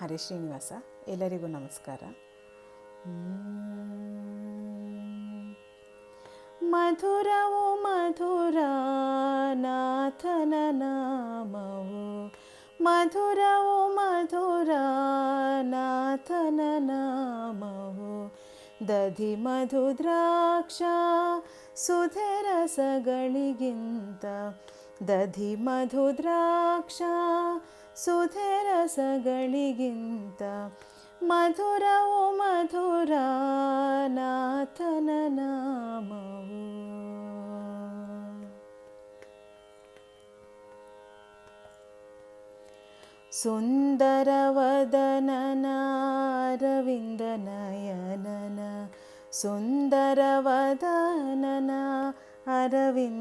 ಹರಿ ಶ್ರೀನಿವಾಸ, ಎಲ್ಲರಿಗೂ ನಮಸ್ಕಾರ. ಮಧುರವು ಮಧುರ ನಾಥನ ನಾಮವು ಮಧುರವು ಮಧುರ ನಾಥನ ನಾಮವು ದಧಿ ಮಧು ದ್ರಾಕ್ಷ ಸುಧೆ ರಸಗಳಿಗಿಂತ ದಧಿ ಮಧು ದ್ರಾಕ್ಷ ಸುಧೆ ರಸಗಳಿಗಿಂತ ಮಧುರವು ಮಧುರ ನಾಥನ ನಾಮವು ಸುಂದರವದನನಾರವಿಂದನಯನನ ಸುಂದರವದನನ ಅರವಿಂದನಯನನ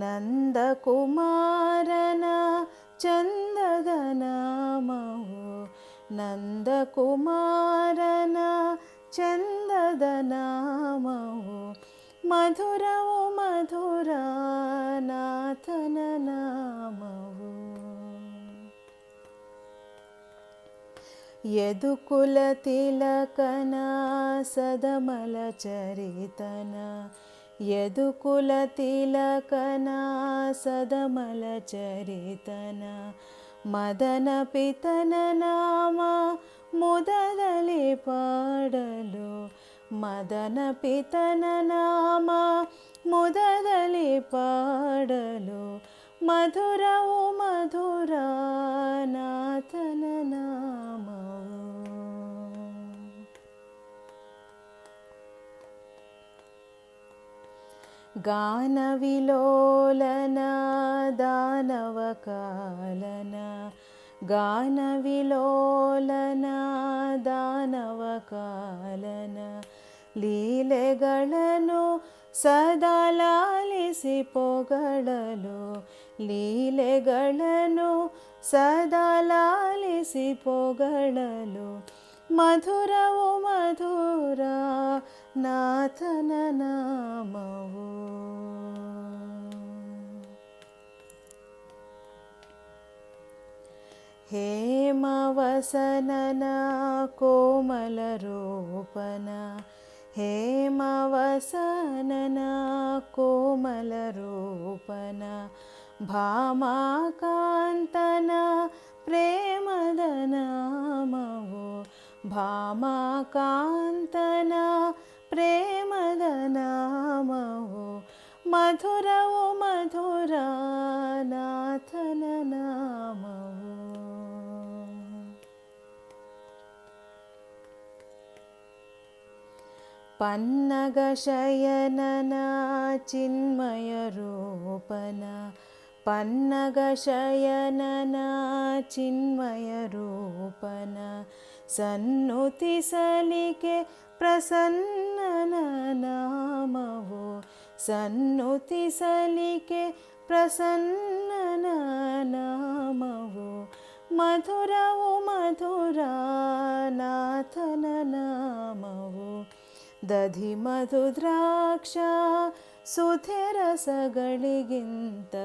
ನಂದಕುಮಾರನ ಚಂದದ ನಾಮವು ನಂದಕುಮಾರನ ಚಂದದ ನಾಮವು ಮಧುರವು ಮಧುರ ನಾಥನ ನಾಮವು ಯದುಕುಲ ತಿಲಕನ ಸದಮಲ ಚರಿತನ యదుకుల తిలకన సదమల చరితన మదన పితన నామ ముదలలి పాడలు మదన పితన నామ ముదలలి పాడలు మధురవు మధురానాథన నామ ಗಾನವಿಲೋಲನ ದಾನವಕಾಲನ ಗಾನವಿಲೋಲನ ದಾನವಕಾಲನ ಲೀಲೆಗಳನ್ನು ಸದಾ ಲಾಲಿಸಿ ಪೊಗಳಲು ಲೀಲೆಗಳನ್ನು ಸದಾ ಲಾಲಿಸಿ ಪೊಗಳಲು ಮಧುರವು ಮಧುರ నాథన నామవు హేమవసనన కోమల రూపన హేమవసనన కోమల రూపన భామాకాంతన ప్రేమదనామవు భామాకాంతన ಪ್ರೇಮದ ನಾಮವು ಮಧುರವು ಮಧುರ ನಾಥನ ನಾಮವು. ಪನ್ನಗ ಶಯನನ ಚಿನ್ಮಯ ರೂಪನ. ಪನ್ನಗ ಶಯನನ ಚಿನ್ಮಯ ರೂಪನ. ಸನ್ನುತಿಸಲಿಕೆ ಪ್ರಸನ್ನನ ನಾಮವು ಸನ್ನುತಿಸಲಿಕೆ ಪ್ರಸನ್ನನ ನಾಮವು ಮಧುರವು ಮಧುರ ನಾಥನ ನಾಮವು ದಧಿ ಮಧು ದ್ರಾಕ್ಷ ಸುಧೆರಸಗಳಿಗಿಂತ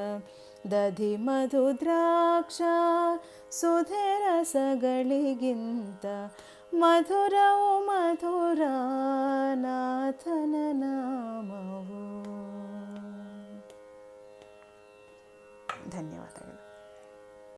ದಧಿ ಮಧು ದ್ರಾಕ್ಷ ಸುಧೆ మధురౌ మధురానాథన నామవు ధన్యవాదాలు